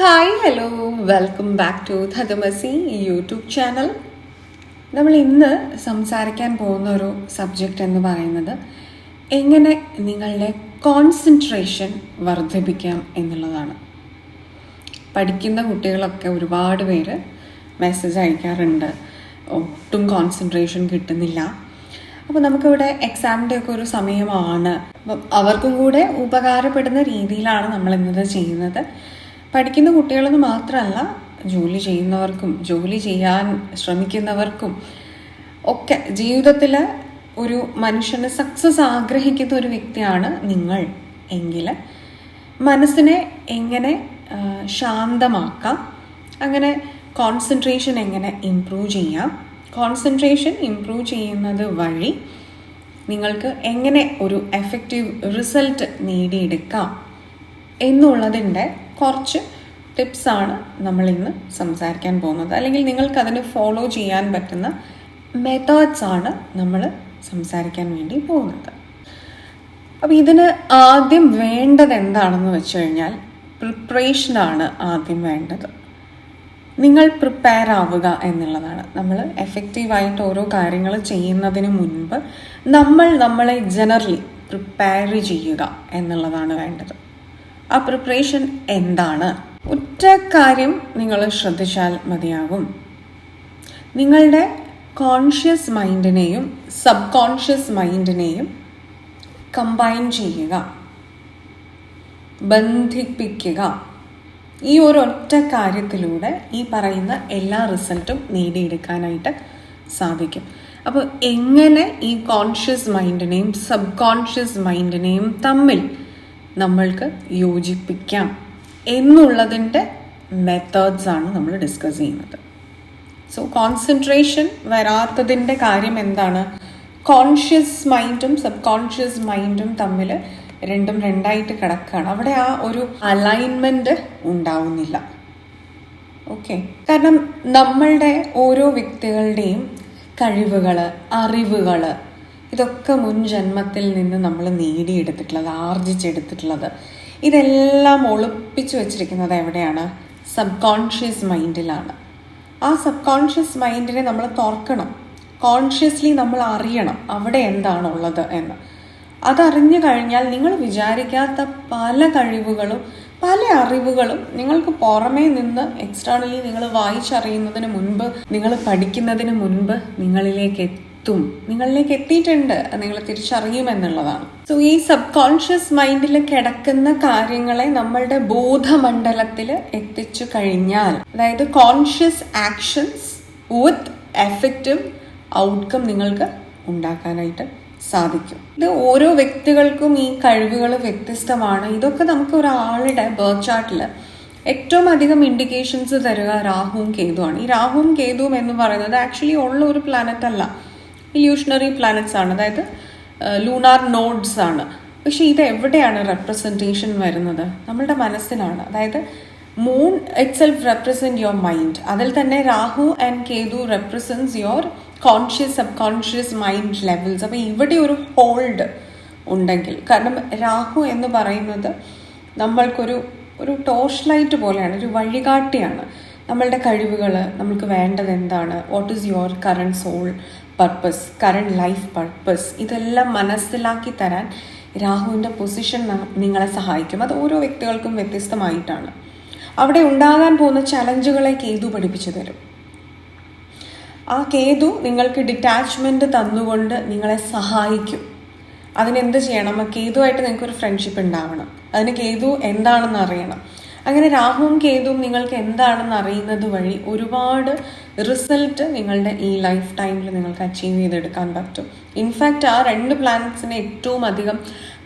Hi hello welcome back to ധതമസി YouTube channel നമ്മൾ ഇന്ന് സംസാരിക്കാൻ പോകുന്ന ഒരു സബ്ജക്റ്റ് എന്ന് പറയുന്നത് എങ്ങനെ നിങ്ങളുടെ കോൺസെൻട്രേഷൻ വർദ്ധിപ്പിക്കാം എന്നുള്ളതാണ്. പഠിക്കുന്ന കുട്ടികളൊക്കെ ഒരുപാട് പേര് മെസ്സേജ് അയക്കാറുണ്ട്. ഒട്ടും കോൺസെൻട്രേഷൻ കിട്ടുന്നില്ല. അപ്പോൾ നമുക്കിവിടെ എക്സാമിന്റെ ഒക്കെ ഒരു സമയമാണ്. അപ്പം അവർക്കും കൂടെ ഉപകാരപ്പെടുന്ന രീതിയിലാണ് നമ്മൾ ഇന്നത് ചെയ്യുന്നത്. പഠിക്കുന്ന കുട്ടികളെന്ന് മാത്രമല്ല ജോലി ചെയ്യുന്നവർക്കും ജോലി ചെയ്യാൻ ശ്രമിക്കുന്നവർക്കും ഒക്കെ ജീവിതത്തിൽ ഒരു മനുഷ്യന് സക്സസ് ആഗ്രഹിക്കുന്ന ഒരു വ്യക്തിയാണ് നിങ്ങൾ. എങ്കിൽ മനസ്സിനെ എങ്ങനെ ശാന്തമാക്കാം? അങ്ങനെ കോൺസെൻട്രേഷൻ എങ്ങനെ ഇമ്പ്രൂവ് ചെയ്യാം? കോൺസെൻട്രേഷൻ ഇമ്പ്രൂവ് ചെയ്യുന്നത് വഴി നിങ്ങൾക്ക് എങ്ങനെ ഒരു എഫക്റ്റീവ് റിസൾട്ട് നേടിയെടുക്കാം? എന്നുള്ളതിന്റെ കുറച്ച് ടിപ്സാണ് നമ്മൾ ഇന്ന് സംസാരിക്കാൻ പോകുന്നത്. അല്ലെങ്കിൽ നിങ്ങൾക്ക് അതിന് ഫോളോ ചെയ്യാൻ പറ്റുന്ന മെത്തേഡ്സ് ആണ് നമ്മൾ സംസാരിക്കാൻ വേണ്ടി പോകുന്നത്. അപ്പോൾ ഇതിന് ആദ്യം വേണ്ടത് എന്താണെന്ന് വെച്ച് കഴിഞ്ഞാൽ പ്രിപ്പറേഷനാണ് ആദ്യം വേണ്ടത്. നിങ്ങൾ പ്രിപ്പയർ ആവുക എന്നുള്ളതാണ്. നമ്മൾ എഫക്റ്റീവായിട്ട് ഓരോ കാര്യങ്ങൾ ചെയ്യുന്നതിന് മുൻപ് നമ്മൾ നമ്മളെ ജനറലി പ്രിപ്പയർ ചെയ്യുക എന്നുള്ളതാണ് വേണ്ടത്. ആ പ്രിപ്പറേഷൻ എന്താണ്? ഒറ്റ കാര്യം നിങ്ങൾ ശ്രദ്ധിച്ചാൽ മതിയാകും. നിങ്ങളുടെ കോൺഷ്യസ് മൈൻഡിനെയും സബ് കോൺഷ്യസ് മൈൻഡിനെയും കമ്പൈൻ ചെയ്യുക. ബന്ധിപ്പിക്കുക. ഈ ഒരു ഒറ്റ കാര്യത്തിലൂടെ ഈ പറയുന്ന എല്ലാ റിസൾട്ടും നേടിയെടുക്കാനായിട്ട് സാധിക്കും. അപ്പോൾ എങ്ങനെ ഈ കോൺഷ്യസ് മൈൻഡിനെയും സബ് കോൺഷ്യസ് മൈൻഡിനെയും തമ്മിൽ നമ്മൾക്ക് യോജിപ്പിക്കാം എന്നുള്ളതിന്റെ മെത്തേഡ്സ് ആണ് നമ്മൾ ഡിസ്കസ് ചെയ്യുന്നത്. സോ കോൺസെൻട്രേഷൻ വരാത്തതിന്റെ കാര്യം എന്താണ്? കോൺഷ്യസ് മൈൻഡും സബ് കോൺഷ്യസ് മൈൻഡും തമ്മിൽ രണ്ടും രണ്ടായിട്ട് കിടക്കുകയാണ്. അവിടെ ആ ഒരു അലൈൻമെന്റ് ഉണ്ടാവുന്നില്ല. ഓക്കെ കാരണം നമ്മളുടെ ഓരോ വ്യക്തികളുടെയും കഴിവുകൾ അറിവുകൾ ഇതൊക്കെ മുൻ ജന്മത്തിൽ നിന്ന് നമ്മൾ നേടിയെടുത്തിട്ടുള്ളത് ആർജിച്ചെടുത്തിട്ടുള്ളത്. ഇതെല്ലാം ഒളിപ്പിച്ചു വെച്ചിരിക്കുന്നത് എവിടെയാണ്? സബ് കോൺഷ്യസ് മൈൻഡിലാണ് ആ സബ് കോൺഷ്യസ് മൈൻഡിനെ നമ്മൾ തുറക്കണം കോൺഷ്യസ്ലി നമ്മൾ അറിയണം അവിടെ എന്താണുള്ളത് എന്ന്. അതറിഞ്ഞു കഴിഞ്ഞാൽ നിങ്ങൾ വിചാരിക്കാത്ത പല കഴിവുകളും പല അറിവുകളും നിങ്ങൾക്ക് പുറമേ നിന്ന് എക്സ്റ്റേണലി നിങ്ങൾ വായിച്ചറിയുന്നതിന് മുൻപ് നിങ്ങൾ പഠിക്കുന്നതിന് മുൻപ് നിങ്ങളിലേക്ക് എത്തും നിങ്ങളിലേക്ക് എത്തിയിട്ടുണ്ട്. നിങ്ങൾ തിരിച്ചറിയുമെന്നുള്ളതാണ് സോ ഈ സബ് കോൺഷ്യസ് മൈൻഡിൽ കിടക്കുന്ന കാര്യങ്ങളെ നമ്മളുടെ ബോധമണ്ഡലത്തിൽ എത്തിച്ചു കഴിഞ്ഞാൽ അതായത് conscious actions with effective outcome നിങ്ങൾക്ക് ഉണ്ടാക്കാനായിട്ട് സാധിക്കും. ഇത് ഓരോ വ്യക്തികൾക്കും ഈ കഴിവുകൾ വ്യത്യസ്തമാണ്. ഇതൊക്കെ നമുക്ക് ഒരാളുടെ ബർത്ത് ചാർട്ടിൽ ഏറ്റവും അധികം ഇൻഡിക്കേഷൻസ് തരുക രാഹുവും കേതുവാണ്. ഈ രാഹുവും കേതുവും എന്ന് പറയുന്നത് ആക്ച്വലി ഉള്ള ഒരു പ്ലാനറ്റ് അല്ല. ഇല്യൂഷണറി പ്ലാനറ്റ്സ് ആണ്. അതായത് ലൂണാർ നോഡ്സ് ആണ്. പക്ഷേ ഇത് എവിടെയാണ് റെപ്രസെന്റേഷൻ വരുന്നത്? നമ്മളുടെ മനസ്സിലാണ്. അതായത് moon itself represent your mind അതിൽ തന്നെ Rahu and Ketu represents your conscious sub conscious mind levels അപ്പോൾ ഇവിടെ ഒരു ഹോൾഡ് ഉണ്ടെങ്കിൽ കാരണം രാഹു എന്ന് പറയുന്നത് നമ്മൾക്കൊരു ഒരു ടോർച്ച് ലൈറ്റ് പോലെയാണ് ഒരു വഴികാട്ടിയാണ്. നമ്മളുടെ കഴിവുകൾ നമുക്ക് വേണ്ടത് എന്താണ്? What is your current soul purpose current life purpose ഇതെല്ലാം മനസ്സിലാക്കി തരാൻ രാഹുവിന്റെ പൊസിഷൻ നിങ്ങളെ സഹായിക്കും. അത് ഓരോ വ്യക്തികൾക്കും വ്യത്യസ്തമായിട്ടാണ്. അവിടെ ഉണ്ടാകാൻ പോകുന്ന ചലഞ്ചുകളെ കേതു പഠിപ്പിച്ചു തരും. ആ കേതു നിങ്ങൾക്ക് ഡിറ്റാച്ച്മെന്റ് തന്നുകൊണ്ട് നിങ്ങളെ സഹായിക്കും. അതിനെന്ത് ചെയ്യണം? കേതുവായിട്ട് നിങ്ങൾക്കൊരു ഫ്രണ്ട്ഷിപ്പ് ഉണ്ടാവണം. അതിന് കേതു എന്താണെന്ന് അറിയണം. അങ്ങനെ രാഹുവും കേതുവും നിങ്ങൾക്ക് എന്താണെന്ന് അറിയുന്നത് വഴി ഒരുപാട് റിസൾട്ട് നിങ്ങളുടെ ഈ ലൈഫ് ടൈമിൽ നിങ്ങൾക്ക് അച്ചീവ് ചെയ്തെടുക്കാൻ പറ്റും. ഇൻഫാക്റ്റ് ആ രണ്ട് പ്ലാനറ്റ്സിനെ ഏറ്റവും അധികം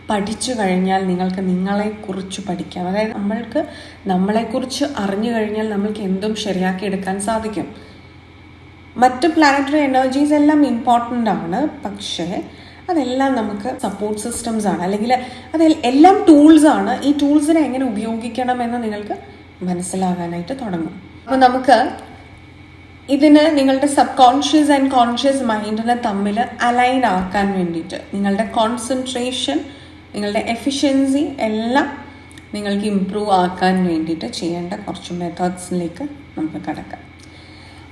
പഠിച്ചു കഴിഞ്ഞാൽ നിങ്ങൾക്ക് നിങ്ങളെക്കുറിച്ച് പഠിക്കാം. അതായത് നമ്മൾക്ക് നമ്മളെക്കുറിച്ച് അറിഞ്ഞു കഴിഞ്ഞാൽ നമ്മൾക്ക് എന്തും ശരിയാക്കി എടുക്കാൻ സാധിക്കും. മറ്റ് പ്ലാനറ്ററി എനർജീസ് എല്ലാം ഇമ്പോർട്ടന്റ് ആണ്. പക്ഷേ അതെല്ലാം നമുക്ക് സപ്പോർട്ട് സിസ്റ്റംസ് ആണ്. അല്ലെങ്കിൽ അത് എല്ലാം ടൂൾസ് ആണ്. ഈ ടൂൾസിനെ എങ്ങനെ ഉപയോഗിക്കണം എന്ന് നിങ്ങൾക്ക് മനസ്സിലാകാനായിട്ട് തുടങ്ങും. അപ്പോൾ നമുക്ക് ഇതിന് നിങ്ങളുടെ സബ് കോൺഷ്യസ് ആൻഡ് കോൺഷ്യസ് മൈൻഡിനെ തമ്മിൽ അലൈൻ ആക്കാൻ വേണ്ടിയിട്ട് നിങ്ങളുടെ കോൺസെൻട്രേഷൻ നിങ്ങളുടെ എഫിഷ്യൻസി എല്ലാം നിങ്ങൾക്ക് ഇമ്പ്രൂവ് ആക്കാൻ വേണ്ടിയിട്ട് ചെയ്യേണ്ട കുറച്ച് മെത്തേഡ്സിലേക്ക് നമുക്ക് കിടക്കാം.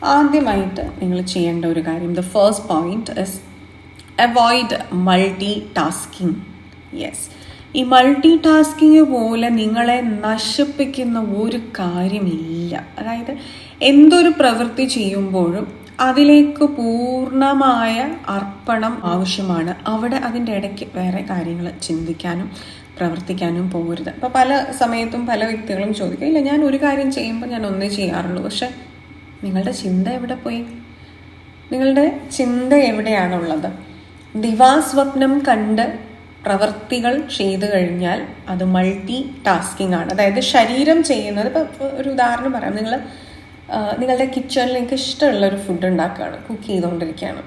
ആദ്യമായിട്ട് നിങ്ങൾ ചെയ്യേണ്ട ഒരു കാര്യം the first point is avoid multitasking yes ഈ മൾട്ടി ടാസ്കിങ് പോലെ നിങ്ങളെ നശിപ്പിക്കുന്ന ഒരു കാര്യമില്ല. അതായത് എന്തൊരു പ്രവൃത്തി ചെയ്യുമ്പോഴും അതിലേക്ക് പൂർണമായ അർപ്പണം ആവശ്യമാണ്. അവിടെ അതിന്റെ ഇടയ്ക്ക് വേറെ കാര്യങ്ങൾ ചിന്തിക്കാനും പ്രവർത്തിക്കാനും പോകരുത്. അപ്പോൾ പല സമയത്തും പല വ്യക്തികളും ചോദിക്കും ഇല്ല ഞാൻ ഒരു കാര്യം ചെയ്യുമ്പോൾ ഞാൻ ഒന്നേ ചെയ്യാറുള്ളൂ. പക്ഷെ നിങ്ങളുടെ ചിന്ത എവിടെ പോയി? നിങ്ങളുടെ ചിന്ത എവിടെയാണുള്ളത്? ദിവാസ്വപ്നം കണ്ട് പ്രവർത്തികൾ ചെയ്തു കഴിഞ്ഞാൽ അത് മൾട്ടി ടാസ്കിംഗ് ആണ്. അതായത് ശരീരം ചെയ്യുന്നത് ഇപ്പോൾ ഒരു ഉദാഹരണം പറയാം. നിങ്ങൾ നിങ്ങളുടെ കിച്ചണിൽ നിങ്ങൾക്ക് ഇഷ്ടമുള്ള ഒരു ഫുഡ് ഉണ്ടാക്കുകയാണ്. കുക്ക് ചെയ്തുകൊണ്ടിരിക്കുകയാണ്.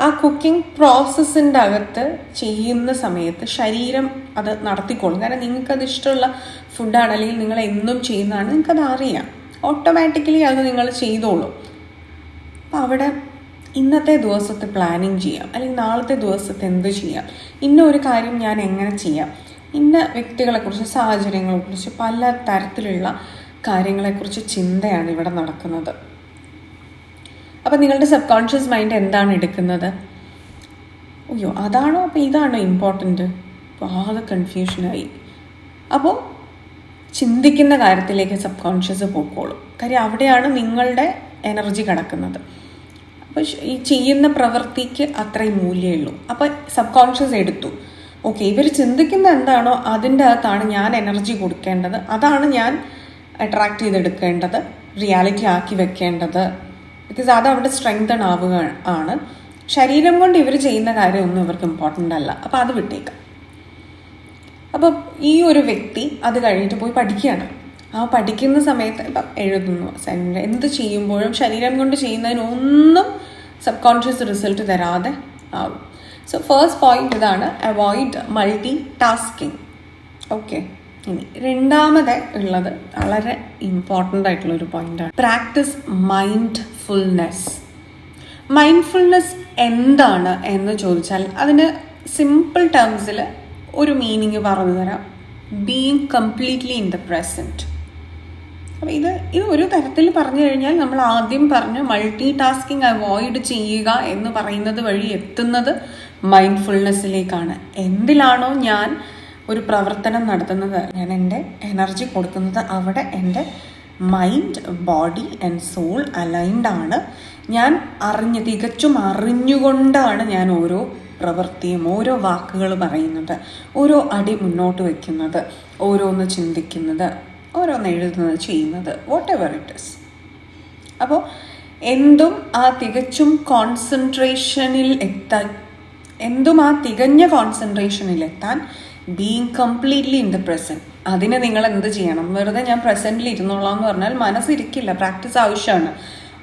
ആ കുക്കിംഗ് പ്രോസസ്സിന്റെ അകത്ത് ചെയ്യുന്ന സമയത്ത് ശരീരം അത് നടത്തിക്കോളും. കാരണം നിങ്ങൾക്കത് ഇഷ്ടമുള്ള ഫുഡാണ് അല്ലെങ്കിൽ നിങ്ങൾ എന്നും ചെയ്യുന്നതാണ് നിങ്ങൾക്കത് അറിയാം. ഓട്ടോമാറ്റിക്കലി അത് നിങ്ങൾ ചെയ്തോളും. അപ്പം അവിടെ ഇന്നത്തെ ദിവസത്തെ പ്ലാനിങ് ചെയ്യാം. അല്ലെങ്കിൽ നാളത്തെ ദിവസത്തെ എന്ത് ചെയ്യാം. ഇന്ന ഒരു കാര്യം ഞാൻ എങ്ങനെ ചെയ്യാം. ഇന്ന വ്യക്തികളെക്കുറിച്ച് സാഹചര്യങ്ങളെക്കുറിച്ച് പല തരത്തിലുള്ള കാര്യങ്ങളെക്കുറിച്ച് ചിന്തയാണ് ഇവിടെ നടക്കുന്നത്. അപ്പം നിങ്ങളുടെ സബ് കോൺഷ്യസ് മൈൻഡ് എന്താണ് എടുക്കുന്നത്? അയ്യോ അതാണോ അപ്പോൾ ഇതാണോ ഇമ്പോർട്ടന്റ് അപ്പോൾ ആകെ കൺഫ്യൂഷനായി അപ്പോൾ ചിന്തിക്കുന്ന കാര്യത്തിലേക്ക് സബ് കോൺഷ്യസ് പോയിക്കോളും കാര്യം അവിടെയാണ് നിങ്ങളുടെ എനർജി കിടക്കുന്നത്. അപ്പോൾ ഈ ചെയ്യുന്ന പ്രവൃത്തിക്ക് അത്രയും മൂല്യമുള്ളൂ അപ്പോൾ സബ് കോൺഷ്യസ് എടുത്തു. ഓക്കെ ഇവർ ചിന്തിക്കുന്ന എന്താണോ അതിന്റെ അകത്താണ് ഞാൻ എനർജി കൊടുക്കേണ്ടത്. അതാണ് ഞാൻ അട്രാക്ട് ചെയ്തെടുക്കേണ്ടത് റിയാലിറ്റി ആക്കി വെക്കേണ്ടത്. ബിക്കോസ് അത് അവിടെ സ്ട്രെങ്തൺ ആവുക ആണ്. ശരീരം കൊണ്ട് ഇവർ ചെയ്യുന്ന കാര്യമൊന്നും ഇവർക്ക് ഇമ്പോർട്ടന്റ് അല്ല. അപ്പോൾ അത് വിട്ടേക്കാം. അപ്പോൾ ഈ ഒരു വ്യക്തി അത് കഴിഞ്ഞിട്ട് പോയി പഠിക്കുകയാണ്. ആ പഠിക്കുന്ന സമയത്ത് ഇപ്പം എഴുതുന്നു എന്ത് ചെയ്യുമ്പോഴും ശരീരം കൊണ്ട് ചെയ്യുന്നതിനൊന്നും സബ് കോൺഷ്യസ് റിസൾട്ട് തരാതെ ആവും. സോ ഫസ്റ്റ് പോയിന്റ് ഇതാണ് അവോയ്ഡ് മൾട്ടി ടാസ്കിങ് ഓക്കെ ഇനി രണ്ടാമത് ഉള്ളത് വളരെ ഇമ്പോർട്ടന്റ് ആയിട്ടുള്ള ഒരു പോയിന്റാണ് പ്രാക്ടീസ് മൈൻഡ് ഫുൾനെസ് മൈൻഡ്ഫുൾനെസ് എന്താണ് എന്ന് ചോദിച്ചാൽ അതിന് സിമ്പിൾ ടേംസിൽ ഒരു മീനിങ് പറഞ്ഞു തരാം being completely in the present അപ്പോൾ ഇത് ഇത് ഒരു തരത്തിൽ പറഞ്ഞു കഴിഞ്ഞാൽ നമ്മൾ ആദ്യം പറഞ്ഞ മൾട്ടി ടാസ്കിങ് അവോയ്ഡ് ചെയ്യുക എന്ന് പറയുന്നത് വഴി എത്തുന്നത് മൈൻഡ്ഫുൾനെസ്സിലേക്കാണ് എന്തിലാണോ ഞാൻ ഒരു പ്രവർത്തനം നടത്തുന്നത്. ഞാൻ എന്റെ എനർജി കൊടുക്കുന്നത് അവിടെ എന്റെ mind body and soul aligned ആണ്. ഞാൻ അറിഞ്ഞ് തികച്ചും അറിഞ്ഞുകൊണ്ടാണ് ഞാൻ ഓരോ പ്രവൃത്തിയും ഓരോ വാക്കുകൾ പറയുന്നത് ഓരോ അടി മുന്നോട്ട് വയ്ക്കുന്നത് ഓരോന്ന് ചിന്തിക്കുന്നത്. ഓരോന്ന് എഴുതുന്നത് ചെയ്യുന്നത് വാട്ട് എവർ ഇറ്റ് ഇസ് അപ്പോൾ എന്തും ആ തികച്ചും കോൺസെൻട്രേഷനിൽ എത്താൻ എന്തും ആ തികഞ്ഞ കോൺസെൻട്രേഷനിൽ എത്താൻ being completely in the present അതിന് നിങ്ങൾ എന്ത് ചെയ്യണം? വെറുതെ ഞാൻ പ്രസന്റിൽ ഇരുന്നോളാം എന്ന് പറഞ്ഞാൽ മനസ്സിരിക്കില്ല പ്രാക്ടീസ് ആവശ്യമാണ്.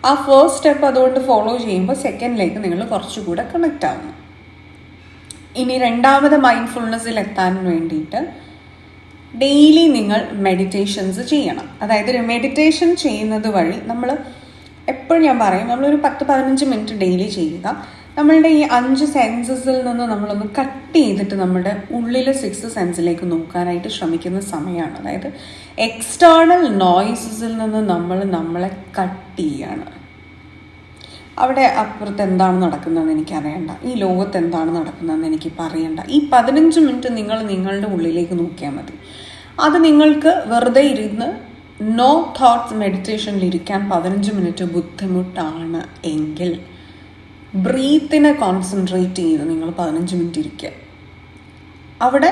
ആ ഫസ്റ്റ് സ്റ്റെപ്പ് അതുകൊണ്ട് ഫോളോ ചെയ്യുമ്പോൾ സെക്കൻഡിലേക്ക് നിങ്ങൾ കുറച്ചുകൂടെ കണക്റ്റ് ആവുന്നു. ഇനി രണ്ടാമത് മൈൻഡ്ഫുൾനെസ്സിൽ എത്താൻ വേണ്ടിയിട്ട് ഡെയിലി നിങ്ങൾ മെഡിറ്റേഷൻസ് ചെയ്യണം. അതായത് ഒരു മെഡിറ്റേഷൻ ചെയ്യുന്നത് വഴി നമ്മൾ എപ്പോഴും ഞാൻ പറയും നമ്മളൊരു പത്ത് പതിനഞ്ച് മിനിറ്റ് ഡെയിലി ചെയ്യുക. നമ്മളുടെ ഈ അഞ്ച് സെൻസസിൽ നിന്ന് നമ്മളൊന്ന് കട്ട് ചെയ്തിട്ട് നമ്മുടെ ഉള്ളിലെ സിക്സ് സെൻസിലേക്ക് നോക്കാനായിട്ട് ശ്രമിക്കുന്ന സമയമാണ്. അതായത് എക്സ്റ്റേണൽ നോയ്സസിൽ നിന്ന് നമ്മൾ നമ്മളെ കട്ട് ചെയ്യാണ്. അവിടെ അപ്പുറത്ത് എന്താണ് നടക്കുന്നതെന്ന് എനിക്ക് അറിയണ്ട ഈ ലോകത്ത് എന്താണ് നടക്കുന്നതെന്ന് എനിക്ക് അറിയണ്ട ഈ പതിനഞ്ച് മിനിറ്റ് നിങ്ങൾ നിങ്ങളുടെ ഉള്ളിലേക്ക് നോക്കിയാൽ മതി. അത് നിങ്ങൾക്ക് വെറുതെ ഇരുന്ന് നോ തോട്ട്സ് മെഡിറ്റേഷനിൽ ഇരിക്കാൻ പതിനഞ്ച് മിനിറ്റ് ബുദ്ധിമുട്ടാണ് എങ്കിൽ ബ്രീത്തിനെ കോൺസെൻട്രേറ്റ് ചെയ്ത് നിങ്ങൾ പതിനഞ്ച് മിനിറ്റ് ഇരിക്കുക. അവിടെ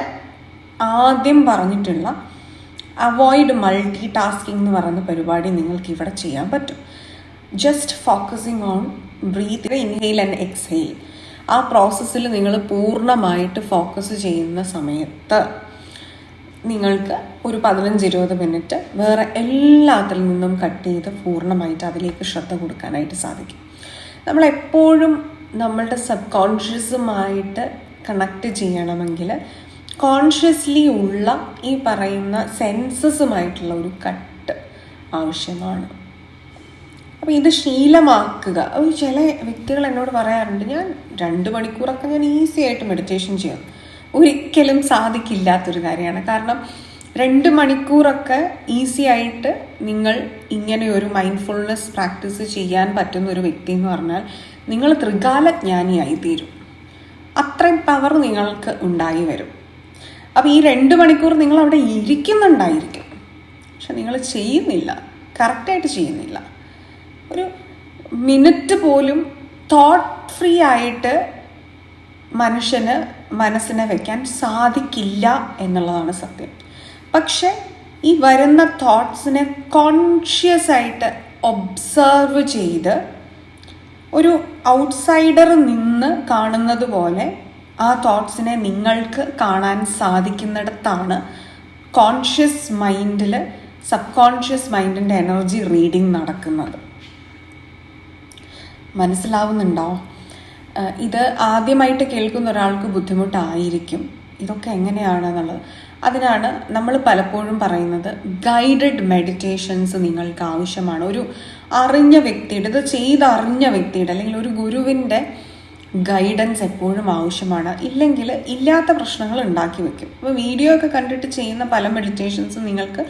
ആദ്യം പറഞ്ഞിട്ടുള്ള അവോയ്ഡ് മൾട്ടി ടാസ്കിംഗ് എന്ന് പറയുന്ന പരിപാടി നിങ്ങൾക്ക് ഇവിടെ ചെയ്യാൻ പറ്റും. Just focusing on breath inhale and exhale ആ പ്രോസസ്സിൽ നിങ്ങൾ പൂർണമായിട്ട് ഫോക്കസ് ചെയ്യുന്ന സമയത്ത് നിങ്ങൾക്ക് ഒരു പതിനഞ്ച് ഇരുപത് മിനിറ്റ് വേറെ എല്ലാത്തിൽ നിന്നും കട്ട് ചെയ്ത് പൂർണമായിട്ട് അതിലേക്ക് ശ്രദ്ധ കൊടുക്കാനായിട്ട് സാധിക്കും. നമ്മളെപ്പോഴും നമ്മളുടെ സബ് കോൺഷ്യസുമായിട്ട് കണക്ട് ചെയ്യണമെങ്കിൽ കോൺഷ്യസ്ലി ഉള്ള ഈ പറയുന്ന സെൻസസുമായിട്ടുള്ള ഒരു കട്ട് ആവശ്യമാണ്. അപ്പോൾ ഇത് ശീലമാക്കുക. ഒരു ചില വ്യക്തികൾ എന്നോട് പറയാറുണ്ട് ഞാൻ രണ്ട് മണിക്കൂറൊക്കെ ഞാൻ ഈസി ആയിട്ട് മെഡിറ്റേഷൻ ചെയ്യും. ഒരിക്കലും സാധിക്കില്ലാത്തൊരു കാര്യമാണ്. കാരണം രണ്ട് മണിക്കൂറൊക്കെ ഈസി ആയിട്ട് നിങ്ങൾ ഇങ്ങനെ ഒരു മൈൻഡ്ഫുൾനെസ് പ്രാക്ടീസ് ചെയ്യാൻ പറ്റുന്ന ഒരു വ്യക്തി എന്ന് പറഞ്ഞാൽ നിങ്ങൾ ത്രികാലജ്ഞാനിയായി തീരും. അത്രയും പവർ നിങ്ങൾക്ക് ഉണ്ടായി വരും. അപ്പോൾ ഈ രണ്ട് മണിക്കൂർ നിങ്ങൾ അവിടെ ഇരിക്കുന്നുണ്ടായിരിക്കും. പക്ഷെ നിങ്ങൾ ചെയ്യുന്നില്ല. കറക്റ്റായിട്ട് ചെയ്യുന്നില്ല. ഒരു മിനിറ്റ് പോലും തോട്ട് ഫ്രീ ആയിട്ട് മനുഷ്യന് മനസ്സിനെ വെക്കാൻ സാധിക്കില്ല എന്നുള്ളതാണ് സത്യം. പക്ഷെ ഈ വരുന്ന തോട്ട്സിനെ കോൺഷ്യസ് ആയിട്ട് ഒബ്സർവ് ചെയ്ത് ഒരു ഔട്ട്സൈഡർ നിന്ന് കാണുന്നത് പോലെ ആ തോട്ട്സിനെ നിങ്ങൾക്ക് കാണാൻ സാധിക്കുന്നിടത്താണ് കോൺഷ്യസ് മൈൻഡിൽ സബ് കോൺഷ്യസ് മൈൻഡിന്റെ എനർജി റീഡിങ് നടക്കുന്നത്. മനസ്സിലാവുന്നുണ്ടോ? ഇത് ആദ്യമായിട്ട് കേൾക്കുന്ന ഒരാൾക്ക് ബുദ്ധിമുട്ടായിരിക്കും. ഇതൊക്കെ എങ്ങനെയാണെന്നുള്ളത്. അതിനാണ് നമ്മൾ പലപ്പോഴും പറയുന്നത് ഗൈഡഡ് മെഡിറ്റേഷൻസ് നിങ്ങൾക്ക് ആവശ്യമാണ്. ഒരു അറിഞ്ഞ വ്യക്തിയുടെ ഇത് ചെയ്തറിഞ്ഞ വ്യക്തിയുടെ അല്ലെങ്കിൽ ഒരു ഗുരുവിന്റെ ഗൈഡൻസ് എപ്പോഴും ആവശ്യമാണ്. ഇല്ലെങ്കിൽ ഇല്ലാത്ത പ്രശ്നങ്ങൾ ഉണ്ടാക്കി വെക്കും. അപ്പോൾ വീഡിയോ ഒക്കെ കണ്ടിട്ട് ചെയ്യുന്ന പല മെഡിറ്റേഷൻസും നിങ്ങൾക്ക്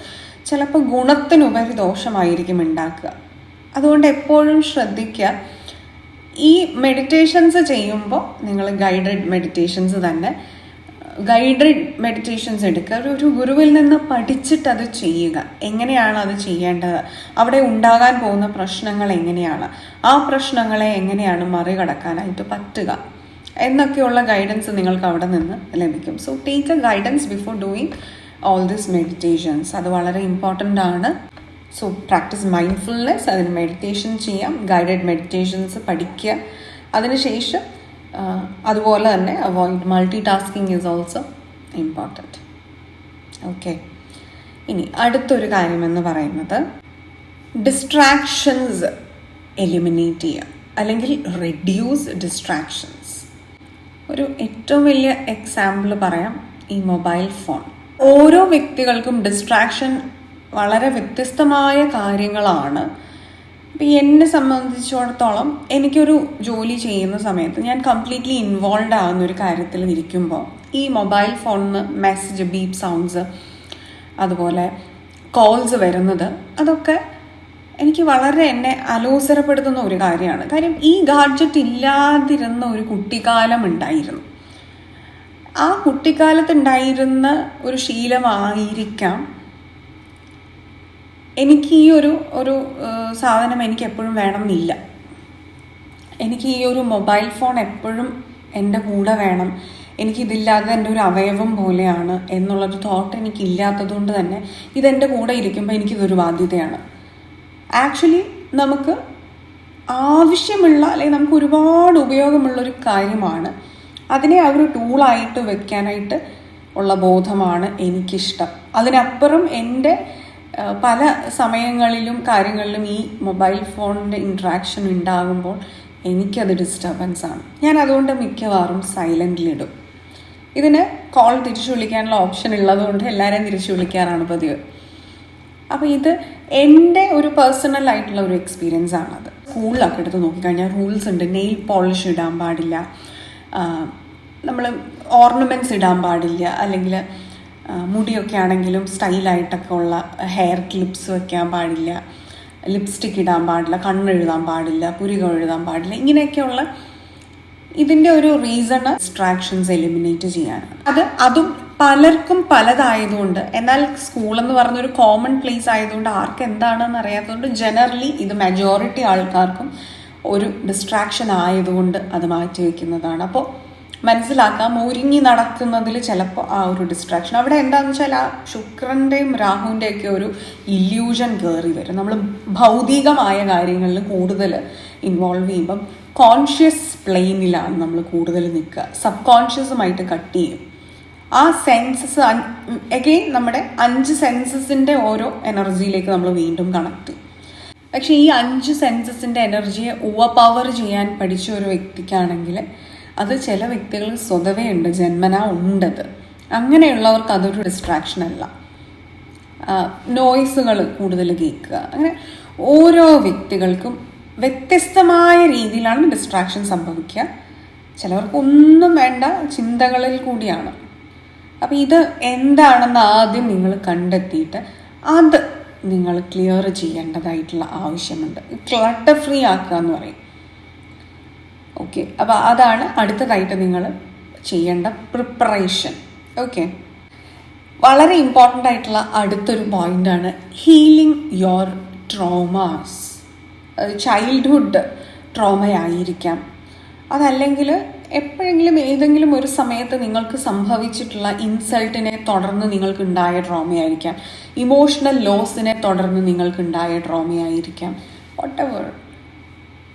ചിലപ്പോൾ ഗുണത്തിനുപരി ദോഷമായിരിക്കും ഉണ്ടാക്കുക. അതുകൊണ്ട് എപ്പോഴും ശ്രദ്ധിക്കുക. ഈ മെഡിറ്റേഷൻസ് ചെയ്യുമ്പോൾ നിങ്ങൾ ഗൈഡഡ് മെഡിറ്റേഷൻസ് തന്നെ ഗൈഡഡ് മെഡിറ്റേഷൻസ് എടുക്കുക. ഒരു- ഗുരുവിൽ നിന്ന് പഠിച്ചിട്ട് അത് ചെയ്യുക. എങ്ങനെയാണ് അത് ചെയ്യേണ്ടത്? അവിടെ ഉണ്ടാകാൻ പോകുന്ന പ്രശ്നങ്ങൾ എങ്ങനെയാണ്? ആ പ്രശ്നങ്ങളെ എങ്ങനെയാണ് മറികടക്കാനായിട്ട് പറ്റുക? എന്നൊക്കെയുള്ള ഗൈഡൻസ് നിങ്ങൾക്ക് അവിടെ നിന്ന് ലഭിക്കും. So take a guidance before doing all this meditations അത് വളരെ ഇമ്പോർട്ടന്റ് ആണ്. സോ പ്രാക്ടീസ് മൈൻഡ്ഫുൾനെസ് അതിന് മെഡിറ്റേഷൻ ചെയ്യാം ഗൈഡഡ് മെഡിറ്റേഷൻസ് പഠിക്കുക. അതിനുശേഷം അതുപോലെ തന്നെ avoid multitasking is also important okay ഇനി അടുത്തൊരു കാര്യമെന്ന് പറയുന്നത് ഡിസ്ട്രാക്ഷൻസ് എലിമിനേറ്റ് ചെയ്യുക അല്ലെങ്കിൽ റെഡ്യൂസ് ഡിസ്ട്രാക്ഷൻസ് ഒരു ഏറ്റവും വലിയ എക്സാമ്പിൾ പറയാം ഈ മൊബൈൽ ഫോൺ ഓരോ വ്യക്തികൾക്കും ഡിസ്ട്രാക്ഷൻ വളരെ വ്യത്യസ്തമായ കാര്യങ്ങളാണ്. ഇപ്പം എന്നെ സംബന്ധിച്ചിടത്തോളം എനിക്കൊരു ജോലി ചെയ്യുന്ന സമയത്ത് ഞാൻ കംപ്ലീറ്റ്ലി ഇൻവോൾവ് ആകുന്ന ഒരു കാര്യത്തിൽ ഇരിക്കുമ്പോൾ ഈ മൊബൈൽ ഫോണിൽ മെസ്സേജ് ബീപ്പ് സൗണ്ട്സ് അതുപോലെ കോൾസ് വരുന്നത് അതൊക്കെ എനിക്ക് വളരെ എന്നെ അലോസരപ്പെടുത്തുന്ന ഒരു കാര്യമാണ്. കാര്യം ഈ ഗാഡ്ജറ്റ് ഇല്ലാതിരുന്ന ഒരു കുട്ടിക്കാലം ഉണ്ടായിരുന്നു. ആ കുട്ടിക്കാലത്തുണ്ടായിരുന്ന ഒരു ശീലമായിരിക്കാം എനിക്ക് ഈ ഒരു ഒരു സാധനം എനിക്ക് എപ്പോഴും വേണമെന്നില്ല. എനിക്ക് ഈ ഒരു മൊബൈൽ ഫോൺ എപ്പോഴും എന്റെ കൂടെ വേണം. എനിക്കിതില്ലാതെ എന്റെ ഒരു അവയവം പോലെയാണ് എന്നുള്ളൊരു തോട്ട് എനിക്കില്ലാത്തത് കൊണ്ട് തന്നെ ഇതെന്റെ കൂടെ ഇരിക്കുമ്പോൾ എനിക്കിതൊരു ബാധ്യതയാണ്. ആക്ച്വലി നമുക്ക് ആവശ്യമുള്ള അല്ലെങ്കിൽ നമുക്ക് ഒരുപാട് ഉപയോഗമുള്ളൊരു കാര്യമാണ്. അതിനെ ആ ഒരു ടൂളായിട്ട് വെക്കാനായിട്ട് ഉള്ള ബോധമാണ് എനിക്കിഷ്ടം. അതിനപ്പുറം എന്റെ പല സമയങ്ങളിലും കാര്യങ്ങളിലും ഈ മൊബൈൽ ഫോണിന്റെ ഇൻട്രാക്ഷൻ ഉണ്ടാകുമ്പോൾ എനിക്കത് ഡിസ്റ്റർബൻസ് ആണ്. ഞാൻ അതുകൊണ്ട് മിക്കവാറും സൈലന്റിലിടും ഇതിന് കോൾ തിരിച്ചു വിളിക്കാനുള്ള ഓപ്ഷൻ ഉള്ളതുകൊണ്ട് എല്ലാവരെയും തിരിച്ചു വിളിക്കാറാണ് പതിവ്. അപ്പോൾ ഇത് എന്റെ ഒരു പേഴ്സണൽ ആയിട്ടുള്ള ഒരു എക്സ്പീരിയൻസ് ആണത്. സ്കൂളിലൊക്കെ എടുത്ത് നോക്കിക്കഴിഞ്ഞാൽ റൂൾസ് ഉണ്ട്. നെയിൽ പോളിഷ് ഇടാൻ പാടില്ല. നമ്മൾ ഓർണമെന്റ്സ് ഇടാൻ പാടില്ല. അല്ലെങ്കിൽ മുടിയൊക്കെ ആണെങ്കിലും സ്റ്റൈലായിട്ടൊക്കെ ഉള്ള ഹെയർ ക്ലിപ്സ് വെക്കാൻ പാടില്ല. ലിപ്സ്റ്റിക് ഇടാൻ പാടില്ല കണ്ണെഴുതാൻ പാടില്ല പുരികം എഴുതാൻ പാടില്ല ഇങ്ങനെയൊക്കെയുള്ള ഇതിന്റെ ഒരു റീസൺ ഡിസ്ട്രാക്ഷൻസ് എലിമിനേറ്റ് ചെയ്യാനാണ്. അത് അതും പലർക്കും പലതായതുകൊണ്ട് എന്നാൽ സ്കൂൾ എന്ന് പറഞ്ഞ ഒരു കോമൺ പ്ലേസ് ആയതുകൊണ്ട് ആർക്ക് എന്താണെന്ന് അറിയാത്തതുകൊണ്ട് ജനറലി ഇത് മെജോറിറ്റി ആൾക്കാർക്കും ഒരു ഡിസ്ട്രാക്ഷൻ ആയതുകൊണ്ട് അത് മാറ്റി വെക്കുന്നതാണ്. അപ്പോൾ മനസ്സിലാക്കാം. ഒരുങ്ങി നടക്കുന്നതിൽ ചിലപ്പോൾ ആ ഒരു ഡിസ്ട്രാക്ഷൻ അവിടെ എന്താണെന്ന് വെച്ചാൽ ആ ശുക്രന്റെയും രാഹുവിന്റെയൊക്കെ ഒരു ഇല്യൂഷൻ കയറി വരും. നമ്മൾ ഭൗതികമായ കാര്യങ്ങളിൽ കൂടുതൽ ഇൻവോൾവ് ചെയ്യുമ്പം കോൺഷ്യസ് പ്ലെയിനിലാണ് നമ്മൾ കൂടുതൽ നിൽക്കുക. സബ് കോൺഷ്യസുമായിട്ട് കട്ട് ചെയ്യും. ആ സെൻസസ് അഗെയിൻ നമ്മുടെ അഞ്ച് സെൻസസിന്റെ ഓരോ എനർജിയിലേക്ക് നമ്മൾ വീണ്ടും കണക്ട് ചെയ്യും. പക്ഷേ ഈ അഞ്ച് സെൻസസിന്റെ എനർജിയെ ഓവർ പവർ ചെയ്യാൻ പഠിച്ച ഒരു വ്യക്തിക്കാണെങ്കിൽ അത് ചില വ്യക്തികൾ സ്വതവേ ഉണ്ട് ജന്മനാ ഉണ്ടത്. അങ്ങനെയുള്ളവർക്ക് അതൊരു ഡിസ്ട്രാക്ഷൻ അല്ല. നോയ്സുകൾ കൂടുതൽ കേൾക്കുക. അങ്ങനെ ഓരോ വ്യക്തികൾക്കും വ്യത്യസ്തമായ രീതിയിലാണ് ഡിസ്ട്രാക്ഷൻ സംഭവിക്കുക. ചിലവർക്ക് ഒന്നും വേണ്ട ചിന്തകളിൽ കൂടിയാണ്. അപ്പം ഇത് എന്താണെന്ന് ആദ്യം നിങ്ങൾ കണ്ടെത്തിയിട്ട് അത് നിങ്ങൾ ക്ലിയർ ചെയ്യേണ്ടതായിട്ടുള്ള ആവശ്യമുണ്ട്. ക്ലട്ടർ ഫ്രീ ആക്കുക എന്ന് പറയും. ഓക്കെ അപ്പോൾ അതാണ് അടുത്തതായിട്ട് നിങ്ങൾ ചെയ്യേണ്ട പ്രിപ്പറേഷൻ ഓക്കെ വളരെ ഇമ്പോർട്ടന്റ് ആയിട്ടുള്ള അടുത്തൊരു പോയിന്റാണ് ഹീലിംഗ് യോർ ട്രോമാസ് ചൈൽഡ്ഹുഡ് ട്രോമയായിരിക്കാം അതല്ലെങ്കിൽ എപ്പോഴെങ്കിലും ഏതെങ്കിലും ഒരു സമയത്ത് നിങ്ങൾക്ക് സംഭവിച്ചിട്ടുള്ള ഇൻസൾട്ടിനെ തുടർന്ന് നിങ്ങൾക്കുണ്ടായ ട്രോമയായിരിക്കാം ഇമോഷണൽ ലോസിനെ തുടർന്ന് നിങ്ങൾക്കുണ്ടായ ട്രോമയായിരിക്കാം വട്ട് എവർ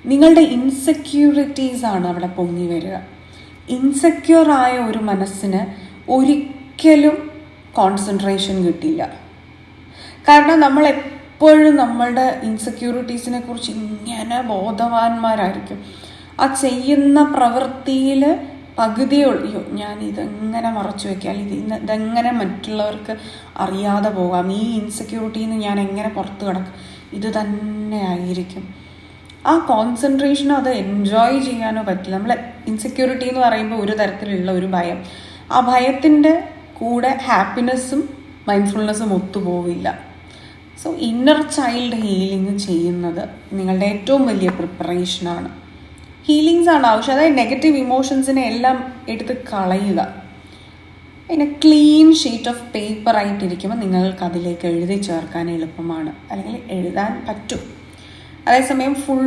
നിങ്ങളുടെ ഇൻസെക്യൂരിറ്റീസ് ആണ് അവിടെ പൊങ്ങി വരിക. ഇൻസെക്യൂർ ആയ ഒരു മനസ്സിന് ഒരിക്കലും കോൺസെൻട്രേഷൻ കിട്ടില്ല. കാരണം നമ്മൾ എപ്പോഴും നമ്മളുടെ ഇൻസെക്യൂരിറ്റീസിനെ കുറിച്ച് ഇങ്ങനെ ബോധവാന്മാരായിരിക്കും. ആ ചെയ്യുന്ന പ്രവൃത്തിയിൽ പകുതിയേ ഞാൻ ഇതെങ്ങനെ മറച്ചു വെക്കാം? ഇത് ഇത് ഇതെങ്ങനെ മറ്റുള്ളവർക്ക് അറിയാതെ പോകാം? ഈ ഇൻസെക്യൂരിറ്റിയിൽ നിന്ന് ഞാൻ എങ്ങനെ പുറത്തു കിടക്കും? ഇത് തന്നെ ആയിരിക്കും. ആ കോൺസെൻട്രേഷനോ അത് എൻജോയ് ചെയ്യാനോ പറ്റില്ല. നമ്മൾ ഇൻസെക്യൂരിറ്റി എന്ന് പറയുമ്പോൾ ഒരു തരത്തിലുള്ള ഒരു ഭയം. ആ ഭയത്തിന്റെ കൂടെ ഹാപ്പിനെസ്സും മൈൻഡ്ഫുൾനെസ്സും ഒത്തുപോവില്ല സോ ഇന്നർ ചൈൽഡ് ഹീലിംഗ് ചെയ്യുന്നത് നിങ്ങളുടെ ഏറ്റവും വലിയ പ്രിപ്പറേഷനാണ് ഹീലിങ്സ് ആണ് ആവശ്യം. അതായത് നെഗറ്റീവ് ഇമോഷൻസിനെ എല്ലാം എടുത്ത് കളയുക. പിന്നെ ക്ലീൻ ഷീറ്റ് ഓഫ് പേപ്പർ ആയിട്ടിരിക്കുമ്പോൾ നിങ്ങൾക്ക് അതിലേക്ക് എഴുതി ചേർക്കാൻ എളുപ്പമാണ്. അല്ലെങ്കിൽ എഴുതാൻ പറ്റും. അതേസമയം ഫുൾ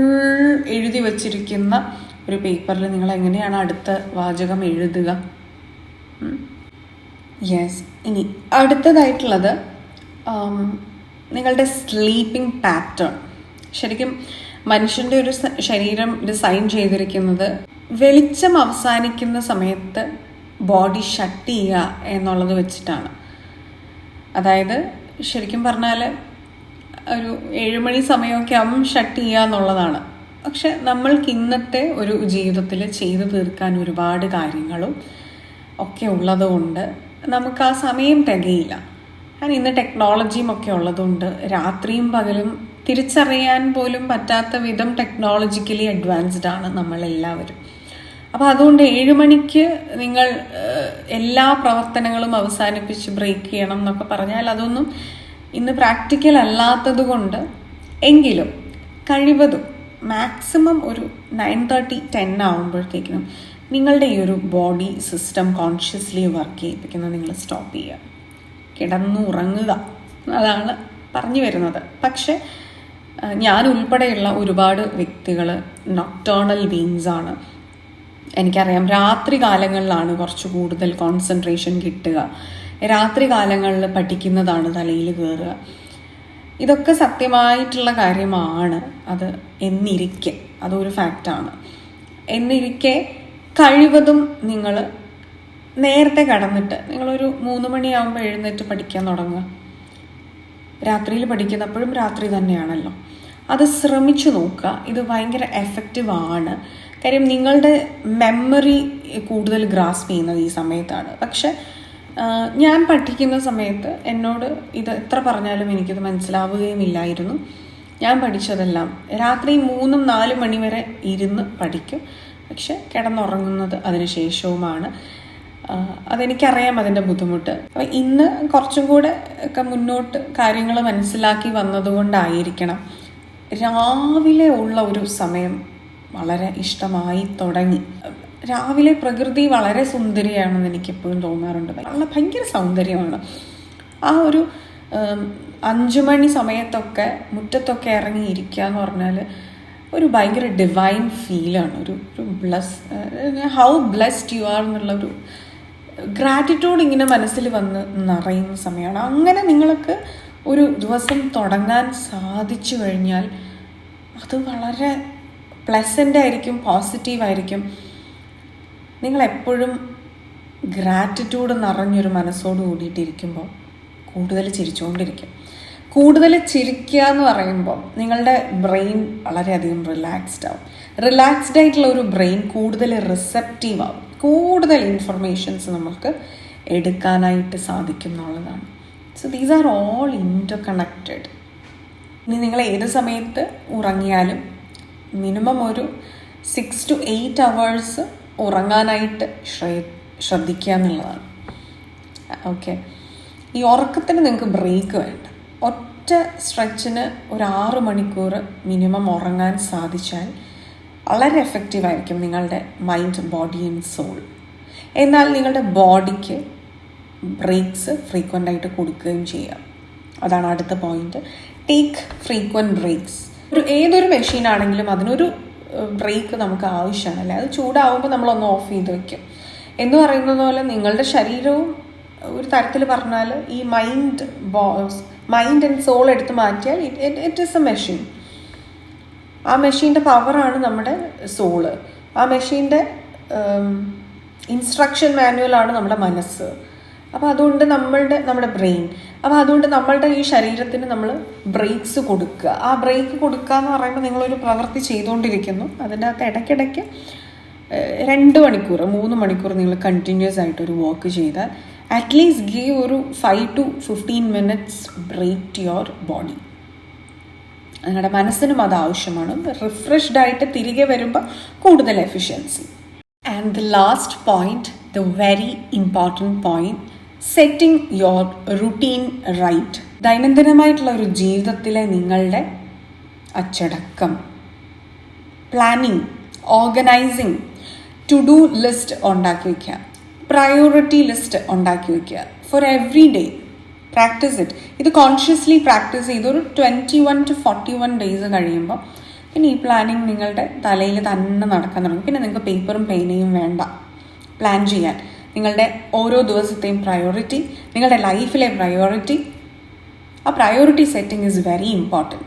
എഴുതി വച്ചിരിക്കുന്ന ഒരു പേപ്പറിൽ നിങ്ങൾ എങ്ങനെയാണ് അടുത്ത വാചകം എഴുതുക? യെസ് ഇനി അടുത്തതായിട്ടുള്ളത് നിങ്ങളുടെ സ്ലീപ്പിംഗ് പാറ്റേൺ ശരിക്കും മനുഷ്യന്റെ ഒരു ശരീരം ഡിസൈൻ ചെയ്തിരിക്കുന്നത് വെളിച്ചം അവസാനിക്കുന്ന സമയത്ത് ബോഡി ഷട്ട് ചെയ്യുക എന്നുള്ളത് വെച്ചിട്ടാണ്. അതായത് ശരിക്കും പറഞ്ഞാൽ ഒരു ഏഴുമണി സമയമൊക്കെ ആവും ഷട്ട് ചെയ്യുക എന്നുള്ളതാണ്. പക്ഷെ നമ്മൾക്ക് ഇന്നത്തെ ഒരു ജീവിതത്തിൽ ചെയ്തു തീർക്കാൻ ഒരുപാട് കാര്യങ്ങളും ഒക്കെ ഉള്ളതുകൊണ്ട് നമുക്ക് ആ സമയം തികയില്ല. കാരണം ഇന്ന് ടെക്നോളജിയും ഒക്കെ ഉള്ളതുകൊണ്ട് രാത്രിയും പകലും തിരിച്ചറിയാൻ പോലും പറ്റാത്ത വിധം ടെക്നോളജിക്കലി അഡ്വാൻസ്ഡ് ആണ് നമ്മളെല്ലാവരും. അപ്പോൾ അതുകൊണ്ട് ഏഴ് മണിക്ക് നിങ്ങൾ എല്ലാ പ്രവർത്തനങ്ങളും അവസാനിപ്പിച്ച് ബ്രേക്ക് ചെയ്യണം എന്നൊക്കെ പറഞ്ഞാൽ അതൊന്നും ഇന്ന് പ്രാക്ടിക്കൽ അല്ലാത്തത് കൊണ്ട് എങ്കിലും കഴിവതും മാക്സിമം ഒരു നയൻ തേർട്ടി ടെൻ ആകുമ്പോഴത്തേക്കിനും നിങ്ങളുടെ ഈ ഒരു ബോഡി സിസ്റ്റം കോൺഷ്യസ്ലി വർക്ക് ചെയ്യിപ്പിക്കുന്നത് നിങ്ങൾ സ്റ്റോപ്പ് ചെയ്യുക. കിടന്നുറങ്ങുക. അതാണ് പറഞ്ഞു വരുന്നത്. പക്ഷെ ഞാൻ ഉൾപ്പെടെയുള്ള ഒരുപാട് വ്യക്തികൾ നൊക്ടേണൽ ബീങ്സ് ആണ്. എനിക്കറിയാം. രാത്രി കാലങ്ങളിലാണ് കുറച്ച് കൂടുതൽ കോൺസെൻട്രേഷൻ കിട്ടുക. രാത്രി കാലങ്ങളിൽ പഠിക്കുന്നതാണ് തലയിൽ കയറുക ഇതൊക്കെ സത്യമായിട്ടുള്ള കാര്യമാണ്. അത് എന്നിരിക്കെ. അതൊരു ഫാക്റ്റാണ് എന്നിരിക്കെ കഴിവതും നിങ്ങൾ നേരത്തെ കടന്നിട്ട് നിങ്ങളൊരു മൂന്ന് മണിയാകുമ്പോൾ എഴുന്നേറ്റ് പഠിക്കാൻ തുടങ്ങുക. രാത്രിയിൽ പഠിക്കുന്നപ്പോഴും രാത്രി തന്നെയാണല്ലോ. അത് ശ്രമിച്ചു നോക്കുക. ഇത് ഭയങ്കര എഫക്റ്റീവ് ആണ്. കാര്യം നിങ്ങളുടെ മെമ്മറി കൂടുതൽ ഗ്രാസ്പ് ചെയ്യുന്നത് ഈ സമയത്താണ്. പക്ഷെ ഞാൻ പഠിക്കുന്ന സമയത്ത് എന്നോട് ഇത് എത്ര പറഞ്ഞാലും എനിക്കിത് മനസ്സിലാവുകയുമില്ലായിരുന്നു. ഞാൻ പഠിച്ചതെല്ലാം രാത്രി മൂന്നും നാലും മണി വരെ ഇരുന്ന് പഠിക്കും. പക്ഷെ കിടന്നുറങ്ങുന്നത് അതിന് ശേഷവുമാണ്. അതെനിക്കറിയാം അതിന്റെ ബുദ്ധിമുട്ട്. അപ്പം ഇന്ന് കുറച്ചും കൂടെ ഒക്കെ മുന്നോട്ട് കാര്യങ്ങൾ മനസ്സിലാക്കി വന്നതുകൊണ്ടായിരിക്കണം രാവിലെ ഉള്ള ഒരു സമയം വളരെ ഇഷ്ടമായി തുടങ്ങി. രാവിലെ പ്രകൃതി വളരെ സുന്ദരിയാണെന്ന് എനിക്ക് എപ്പോഴും തോന്നാറുണ്ട്. വളരെ ഭയങ്കര സൗന്ദര്യമാണ്. ആ ഒരു അഞ്ചു മണി സമയത്തൊക്കെ മുറ്റത്തൊക്കെ ഇറങ്ങി ഇരിക്കുക എന്ന് പറഞ്ഞാൽ ഒരു ഭയങ്കര ഡിവൈൻ ഫീലാണ് ഒരു ഒരു bless how blessed you are എന്നുള്ള ഒരു ഗ്രാറ്റിറ്റ്യൂഡ് ഇങ്ങനെ മനസ്സിൽ വന്ന് നിറയുന്ന സമയമാണ്. അങ്ങനെ നിങ്ങൾക്ക് ഒരു ദിവസം തുടങ്ങാൻ സാധിച്ചു കഴിഞ്ഞാൽ അത് വളരെ പ്ലസന്റ് ആയിരിക്കും പോസിറ്റീവായിരിക്കും. നിങ്ങൾ എപ്പോഴും ഗ്രാറ്റിറ്റ്യൂഡ് നിറഞ്ഞൊരു മനസ്സോട് കൂടിയിട്ടിരിക്കുമ്പോൾ കൂടുതൽ ചിരിച്ചുകൊണ്ടിരിക്കും കൂടുതൽ ചിരിക്കുക എന്ന് പറയുമ്പോൾ നിങ്ങളുടെ ബ്രെയിൻ വളരെയധികം റിലാക്സ്ഡ് ആവും. റിലാക്സ്ഡ് ആയിട്ടുള്ള ഒരു ബ്രെയിൻ കൂടുതൽ റിസെപ്റ്റീവ് ആവും. കൂടുതൽ ഇൻഫർമേഷൻസ് നമുക്ക് എടുക്കാനായിട്ട് സാധിക്കും എന്നുള്ളതാണ്. So these are all interconnected ഇനി നിങ്ങൾ ഏത് സമയത്ത് ഉറങ്ങിയാലും മിനിമം ഒരു സിക്സ് ടു എയ്റ്റ് അവേഴ്സ് ഉറങ്ങാനായിട്ട് ശ്രദ്ധിക്കുക എന്നുള്ളതാണ്. ഓക്കെ ഈ ഉറക്കത്തിന് നിങ്ങൾക്ക് ബ്രേക്ക് വേണ്ട. ഒറ്റ സ്ട്രെച്ചിന് ഒരു ആറ് മണിക്കൂർ മിനിമം ഉറങ്ങാൻ സാധിച്ചാൽ വളരെ എഫക്റ്റീവായിരിക്കും നിങ്ങളുടെ മൈൻഡ് ബോഡി ആൻഡ് സോൾ എന്നാൽ നിങ്ങളുടെ ബോഡിക്ക് ബ്രേക്സ് ഫ്രീക്വന്റ് ആയിട്ട് കൊടുക്കുകയും ചെയ്യാം. അതാണ് അടുത്ത പോയിന്റ് ടേക്ക് ഫ്രീക്വന്റ് ബ്രേക്സ് ഒരു ഏതൊരു മെഷീൻ ആണെങ്കിലും അതിനൊരു ബ്രേക്ക് നമുക്ക് ആവശ്യമാണ് അല്ലേ അത് ചൂടാവുമ്പോൾ നമ്മളൊന്ന് ഓഫ് ചെയ്ത് വെക്കും. എന്ന് പറയുന്നത് പോലെ നിങ്ങളുടെ ശരീരവും ഒരു തരത്തിൽ പറഞ്ഞാൽ ഈ mind boss mind and soul എടുത്ത് മാറ്റിയാൽ ഇറ്റ് ഇസ് എ മെഷീൻ ആ മെഷീന്റെ പവറാണ് നമ്മുടെ സോൾ ആ മെഷീന്റെ ഇൻസ്ട്രക്ഷൻ മാനുവലാണ് നമ്മുടെ മനസ്സ്. അപ്പോൾ അതുകൊണ്ട് നമ്മളുടെ നമ്മുടെ ബ്രെയിൻ അപ്പോൾ അതുകൊണ്ട് നമ്മളുടെ ഈ ശരീരത്തിന് നമ്മൾ ബ്രേക്സ് കൊടുക്കുക. ആ ബ്രേക്ക് കൊടുക്കുക എന്ന് പറയുമ്പോൾ നിങ്ങളൊരു പ്രവൃത്തി ചെയ്തുകൊണ്ടിരിക്കുന്നു. അതിന്റെ അകത്ത് ഇടയ്ക്കിടയ്ക്ക് രണ്ട് മണിക്കൂർ മൂന്ന് മണിക്കൂർ നിങ്ങൾ കണ്ടിന്യൂസ് ആയിട്ട് ഒരു വാക്ക് ചെയ്താൽ അറ്റ്ലീസ്റ്റ് ഗീവ് ഒരു five to fifteen minutes break to your body നിങ്ങളുടെ മനസ്സിനും അത് ആവശ്യമാണ്. റിഫ്രഷ്ഡ് ആയിട്ട് തിരികെ വരുമ്പോൾ കൂടുതൽ efficiency and the last point the very important point setting your routine right ദൈനംദിനമായിട്ടുള്ള ഒരു ജീവിതത്തിലെ നിങ്ങളുടെ അച്ചടക്കം. Planning organising to do list ഉണ്ടാക്കി വയ്ക്കുക പ്രയോറിറ്റി ലിസ്റ്റ് ഉണ്ടാക്കി വയ്ക്കുക for every day practice it ഇത് കോൺഷ്യസ്ലി പ്രാക്ടീസ് ചെയ്ത് ഒരു twenty one two forty one days കഴിയുമ്പോൾ പിന്നെ ഈ പ്ലാനിങ് നിങ്ങളുടെ തലയിൽ തന്നെ നടക്കാൻ തുടങ്ങും. പിന്നെ നിങ്ങൾക്ക് പേപ്പറും പേനയും വേണ്ട. പ്ലാൻ ചെയ്യാൻ. നിങ്ങളുടെ ഓരോ ദിവസത്തെയും പ്രയോറിറ്റി നിങ്ങളുടെ ലൈഫിലെ പ്രയോറിറ്റി ആ priority setting is very important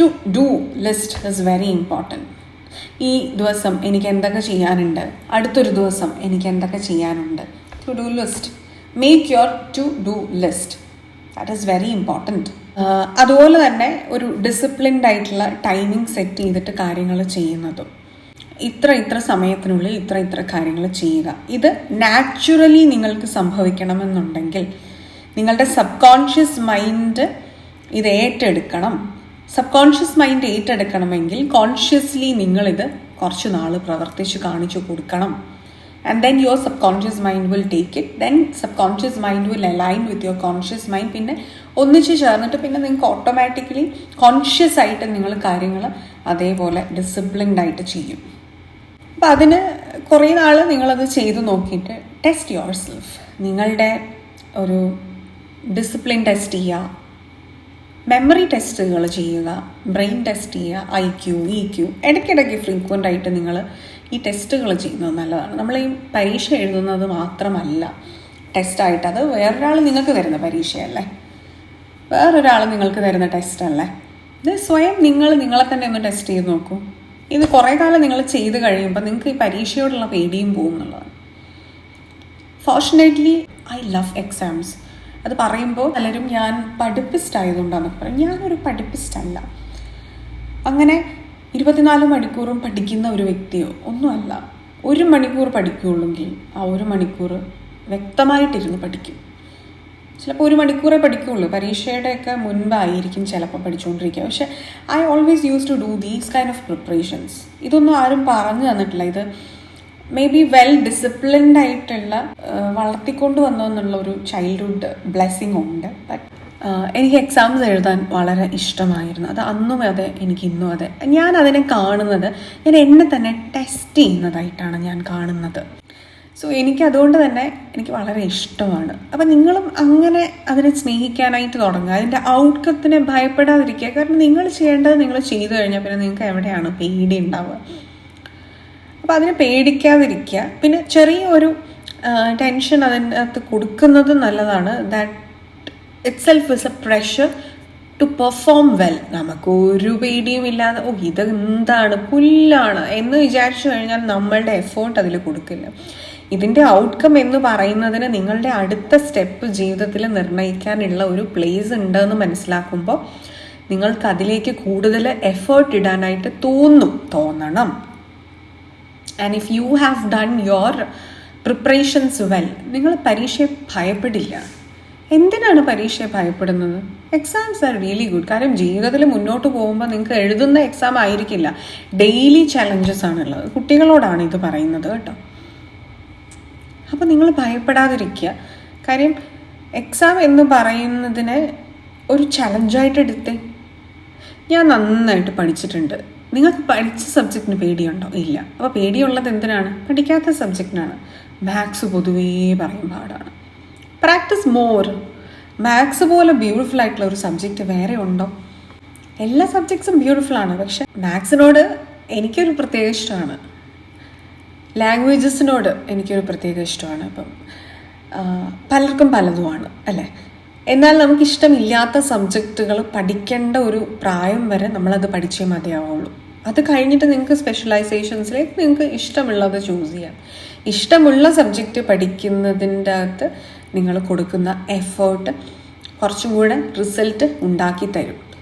to do list is very important ഈ ദിവസം എനിക്ക് എന്തൊക്കെ ചെയ്യാനുണ്ട്? അടുത്തൊരു ദിവസം എനിക്ക് എന്തൊക്കെ ചെയ്യാനുണ്ട്? To do list make your to do list that is very important അതുപോലെ തന്നെ ഒരു ഡിസിപ്ലിൻഡ് ആയിട്ടുള്ള ടൈമിംഗ് സെറ്റ് ചെയ്തിട്ട് കാര്യങ്ങൾ ചെയ്യുന്നതും. ഇത്ര ഇത്ര സമയത്തിനുള്ളിൽ ഇത്ര ഇത്ര കാര്യങ്ങൾ ചെയ്യുക. ഇത് നാച്ചുറലി നിങ്ങൾക്ക് സംഭവിക്കണമെന്നുണ്ടെങ്കിൽ നിങ്ങളുടെ സബ് കോൺഷ്യസ് മൈൻഡ് ഇത് ഏറ്റെടുക്കണം. സബ് കോൺഷ്യസ് മൈൻഡ് ഏറ്റെടുക്കണമെങ്കിൽ കോൺഷ്യസ്ലി നിങ്ങളിത് കുറച്ച് നാൾ പ്രവർത്തിച്ച് കാണിച്ചു കൊടുക്കണം. And then your sub conscious mind will take it then sub conscious mind will align with your conscious mind പിന്നെ ഒന്നിച്ച് ചേർന്നിട്ട് പിന്നെ നിങ്ങൾക്ക് ഓട്ടോമാറ്റിക്കലി കോൺഷ്യസ് ആയിട്ട് നിങ്ങൾ കാര്യങ്ങൾ അതേപോലെ ഡിസിപ്ലിൻഡ് ആയിട്ട് ചെയ്യും. അപ്പം അതിന് കുറേ നാൾ നിങ്ങളത് ചെയ്തു നോക്കിയിട്ട് ടെസ്റ്റ് യുവർ സെൽഫ് നിങ്ങളുടെ ഒരു ഡിസിപ്ലിൻ ടെസ്റ്റ് ചെയ്യുക മെമ്മറി ടെസ്റ്റുകൾ ചെയ്യുക. ബ്രെയിൻ ടെസ്റ്റ് ചെയ്യുക ഐ ക്യു ഇ ക്യു ഇടയ്ക്കിടയ്ക്ക് ഫ്രീക്വന്റ് ആയിട്ട് നിങ്ങൾ ഈ ടെസ്റ്റുകൾ ചെയ്യുന്നത് നല്ലതാണ്. നമ്മൾ ഈ പരീക്ഷ എഴുതുന്നത് മാത്രമല്ല. ടെസ്റ്റായിട്ട് അത് വേറൊരാൾ നിങ്ങൾക്ക് തരുന്ന പരീക്ഷയല്ലേ? വേറൊരാൾ നിങ്ങൾക്ക് തരുന്ന ടെസ്റ്റ് അല്ലേ? ഇത് സ്വയം നിങ്ങൾ നിങ്ങളെ തന്നെ ഒന്ന് ടെസ്റ്റ് ചെയ്ത് നോക്കൂ. ഇത് കുറേ കാലം നിങ്ങൾ ചെയ്ത് കഴിയുമ്പോൾ നിങ്ങൾക്ക് ഈ പരീക്ഷയോടുള്ള പേടിയും പോകും എന്നുള്ളതാണ് ഫോർച്ചുനേറ്റ്ലി ഐ ലവ് എക്സാംസ് അത് പറയുമ്പോൾ പലരും ഞാൻ പഠിപ്പിസ്റ്റ് ആയതുകൊണ്ടാണെന്നൊക്കെ പറയും. ഞാനൊരു പഠിപ്പിസ്റ്റ് അല്ല അങ്ങനെ ഇരുപത്തിനാല് മണിക്കൂറും പഠിക്കുന്ന ഒരു വ്യക്തിയോ ഒന്നുമല്ല. ഒരു മണിക്കൂർ പഠിക്കുകയുള്ളെങ്കിൽ ആ ഒരു മണിക്കൂർ വ്യക്തമായിട്ടിരുന്ന് പഠിക്കും. ചിലപ്പോൾ ഒരു മണിക്കൂറേ പഠിക്കുകയുള്ളൂ പരീക്ഷയുടെയൊക്കെ മുൻപായിരിക്കും ചിലപ്പോൾ പഠിച്ചുകൊണ്ടിരിക്കുക. പക്ഷേ I always use to do these kind of preparations ഇതൊന്നും ആരും പറഞ്ഞു തന്നിട്ടില്ല. ഇത് മേ ബി വെൽ ഡിസിപ്ലിൻഡ് ആയിട്ടുള്ള വളർത്തിക്കൊണ്ട് വന്നു എന്നുള്ള ഒരു ചൈൽഡ്ഹുഡ് ബ്ലെസ്സിങ് ഉണ്ട്. ബട്ട് എനിക്ക് എക്സാംസ് എഴുതാൻ വളരെ ഇഷ്ടമായിരുന്നു. അത് അന്നും അതെ എനിക്ക് ഇന്നും അതെ. ഞാൻ അതിനെ കാണുന്നത് ഞാൻ എന്നെ തന്നെ ടെസ്റ്റ് ചെയ്യുന്നതായിട്ടാണ് ഞാൻ കാണുന്നത്. സോ എനിക്ക് അതുകൊണ്ട് തന്നെ എനിക്ക് വളരെ ഇഷ്ടമാണ്. അപ്പം നിങ്ങളും അങ്ങനെ അതിനെ സ്നേഹിക്കാനായിട്ട് തുടങ്ങുക. അതിന്റെ ഔട്ട്കത്തിനെ ഭയപ്പെടാതിരിക്കുക. കാരണം നിങ്ങൾ ചെയ്യേണ്ടത് നിങ്ങൾ ചെയ്തു കഴിഞ്ഞാൽ പിന്നെ നിങ്ങൾക്ക് എവിടെയാണ് പേടി ഉണ്ടാവുക. അപ്പോൾ അതിനെ പേടിക്കാതിരിക്കുക. പിന്നെ ചെറിയൊരു ടെൻഷൻ അതിന്റെ അകത്ത് കൊടുക്കുന്നത് നല്ലതാണ്. That itself is a pressure to perform well നമുക്ക് ഒരു പേടിയും ഇല്ലാതെ ഓ ഇത് എന്താണ്? പുല്ലാണ്. എന്ന് വിചാരിച്ചു കഴിഞ്ഞാൽ നമ്മളുടെ എഫേർട്ട് അതിൽ കൊടുക്കില്ല. ഇതിന്റെ ഔട്ട്കം എന്ന് പറയുന്നതിന് നിങ്ങളുടെ അടുത്ത സ്റ്റെപ്പ് ജീവിതത്തിൽ നിർണയിക്കാനുള്ള ഒരു പ്ലേസ് ഉണ്ടെന്ന് മനസ്സിലാക്കുമ്പോൾ നിങ്ങൾക്ക് അതിലേക്ക് കൂടുതൽ എഫേർട്ട് ഇടാനായിട്ട് തോന്നും തോന്നണം. And if you have done your preparations well നിങ്ങൾ പരീക്ഷയെ ഭയപ്പെടില്ല. എന്തിനാണ് പരീക്ഷയെ ഭയപ്പെടുന്നത്? എക്സാംസ് ആർ റിയലി ഗുഡ് കാരണം ജീവിതത്തിൽ മുന്നോട്ട് പോകുമ്പോൾ നിങ്ങൾക്ക് എഴുതുന്ന എക്സാം ആയിരിക്കില്ല. ഡെയിലി ചലഞ്ചസ് ആണുള്ളത്. കുട്ടികളോടാണ് ഇത് പറയുന്നത് കേട്ടോ. അപ്പോൾ നിങ്ങൾ ഭയപ്പെടാതിരിക്കുക. കാര്യം എക്സാം എന്ന് പറയുന്നതിനെ ഒരു ചലഞ്ചായിട്ട് എടുത്തേ. ഞാൻ നന്നായിട്ട് പഠിച്ചിട്ടുണ്ട്. നിങ്ങൾക്ക് പഠിച്ച സബ്ജക്റ്റിന് പേടിയുണ്ടോ? ഇല്ല. അപ്പോൾ പേടിയുള്ളത് എന്തിനാണ്? പഠിക്കാത്ത സബ്ജക്റ്റിനാണ് മാത്സ് പൊതുവേ പറയും പാടാണ്. പ്രാക്ടീസ് മോർ മാത്സ് പോലെ ബ്യൂട്ടിഫുൾ ആയിട്ടുള്ള ഒരു സബ്ജക്റ്റ് വേറെ ഉണ്ടോ? എല്ലാ സബ്ജക്ട്സും ബ്യൂട്ടിഫുൾ ആണ്. പക്ഷെ മാത്സിനോട് എനിക്കൊരു പ്രത്യേക ഇഷ്ടമാണ്. ലാംഗ്വേജസിനോട് എനിക്കൊരു പ്രത്യേക ഇഷ്ടമാണ്. അപ്പം പലർക്കും പലതുമാണ് അല്ലേ? എന്നാൽ നമുക്കിഷ്ടമില്ലാത്ത സബ്ജക്റ്റുകൾ പഠിക്കേണ്ട ഒരു പ്രായം വരെ നമ്മളത് പഠിച്ചേ മതിയാവുള്ളൂ. അത് കഴിഞ്ഞിട്ട് നിങ്ങൾക്ക് സ്പെഷ്യലൈസേഷൻസിലേക്ക് നിങ്ങൾക്ക് ഇഷ്ടമുള്ളത് ചൂസ് ചെയ്യാം. ഇഷ്ടമുള്ള സബ്ജക്റ്റ് പഠിക്കുന്നതിന്റെ അകത്ത് നിങ്ങൾ കൊടുക്കുന്ന എഫേർട്ട് കുറച്ചും കൂടെ റിസൾട്ട് ഉണ്ടാക്കി തരും.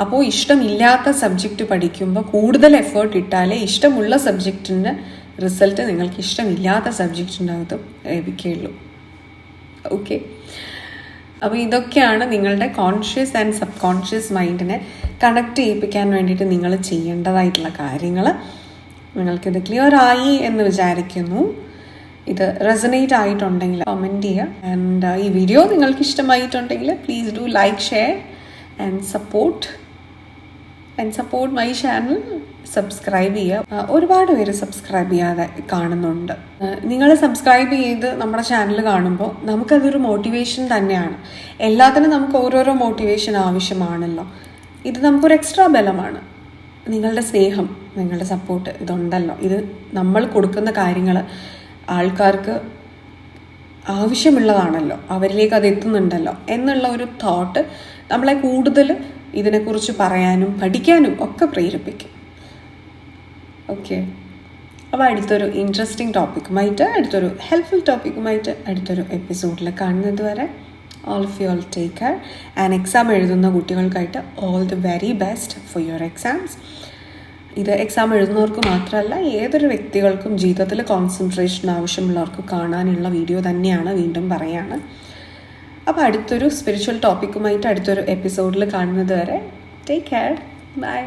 അപ്പോൾ ഇഷ്ടമില്ലാത്ത സബ്ജക്റ്റ് പഠിക്കുമ്പോൾ കൂടുതൽ എഫേർട്ട് ഇട്ടാലേ ഇഷ്ടമുള്ള സബ്ജക്റ്റിന്റെ റിസൾട്ട് നിങ്ങൾക്ക് ഇഷ്ടമില്ലാത്ത സബ്ജക്റ്റിന്റെ അകത്ത് ലഭിക്കുകയുള്ളൂ ഓക്കെ അപ്പോൾ ഇതൊക്കെയാണ് നിങ്ങളുടെ കോൺഷ്യസ് ആൻഡ് സബ് കോൺഷ്യസ് മൈൻഡിനെ കണക്ട് ചെയ്യിപ്പിക്കാൻ വേണ്ടിയിട്ട് നിങ്ങൾ ചെയ്യേണ്ടതായിട്ടുള്ള കാര്യങ്ങൾ. നിങ്ങൾക്കിത് ക്ലിയർ ആയി എന്ന് വിചാരിക്കുന്നു. ഇത് റെസനേറ്റ് ആയിട്ടുണ്ടെങ്കിൽ കമന്റ് ചെയ്യുക. ആൻഡ് ഈ വീഡിയോ നിങ്ങൾക്ക് ഇഷ്ടമായിട്ടുണ്ടെങ്കിൽ please do like share and support and support my channel subscribe ചെയ്യുക. ഒരുപാട് പേര് സബ്സ്ക്രൈബ് ചെയ്യാതെ കാണുന്നുണ്ട്. നിങ്ങൾ സബ്സ്ക്രൈബ് ചെയ്ത് നമ്മുടെ ചാനൽ കാണുമ്പോൾ നമുക്കതൊരു മോട്ടിവേഷൻ തന്നെയാണ്. എല്ലാത്തിനും നമുക്ക് ഓരോരോ മോട്ടിവേഷൻ ആവശ്യമാണല്ലോ. ഇത് നമുക്കൊരു എക്സ്ട്രാ ബലമാണ്. നിങ്ങളുടെ സ്നേഹം നിങ്ങളുടെ സപ്പോർട്ട് ഇതുണ്ടല്ലോ. ഇത് നമ്മൾ കൊടുക്കുന്ന കാര്യങ്ങൾ ആൾക്കാർക്ക് ആവശ്യമുള്ളതാണല്ലോ. അവരിലേക്ക് അത് എത്തുന്നുണ്ടല്ലോ. എന്നുള്ള ഒരു തോട്ട് നമ്മളെ കൂടുതൽ ഇതിനെക്കുറിച്ച് പറയാനും പഠിക്കാനും ഒക്കെ പ്രേരിപ്പിക്കും. ഓക്കെ അപ്പോൾ അടുത്തൊരു ഇൻട്രസ്റ്റിംഗ് ടോപ്പിക്കുമായിട്ട് അടുത്തൊരു ഹെൽപ്ഫുൾ ടോപ്പിക്കുമായിട്ട് അടുത്തൊരു എപ്പിസോഡിൽ കാണുന്നത് വരെ all of you all take care and exam എഴുതുന്ന കുട്ടികൾക്കായിട്ട് all the very best for your exams ഇത് എക്സാം എഴുതുന്നവർക്ക് മാത്രമല്ല ഏതൊരു വ്യക്തികൾക്കും ജീവിതത്തിൽ കോൺസെൻട്രേഷൻ ആവശ്യമുള്ളവർക്ക് കാണാനുള്ള വീഡിയോ തന്നെയാണ് വീണ്ടും പറയാണ്. അപ്പോൾ അടുത്തൊരു സ്പിരിച്വൽ ടോപ്പിക്കുമായിട്ട് അടുത്തൊരു എപ്പിസോഡിൽ കാണുന്നത് വരെ ടേക്ക് കെയർ ബൈ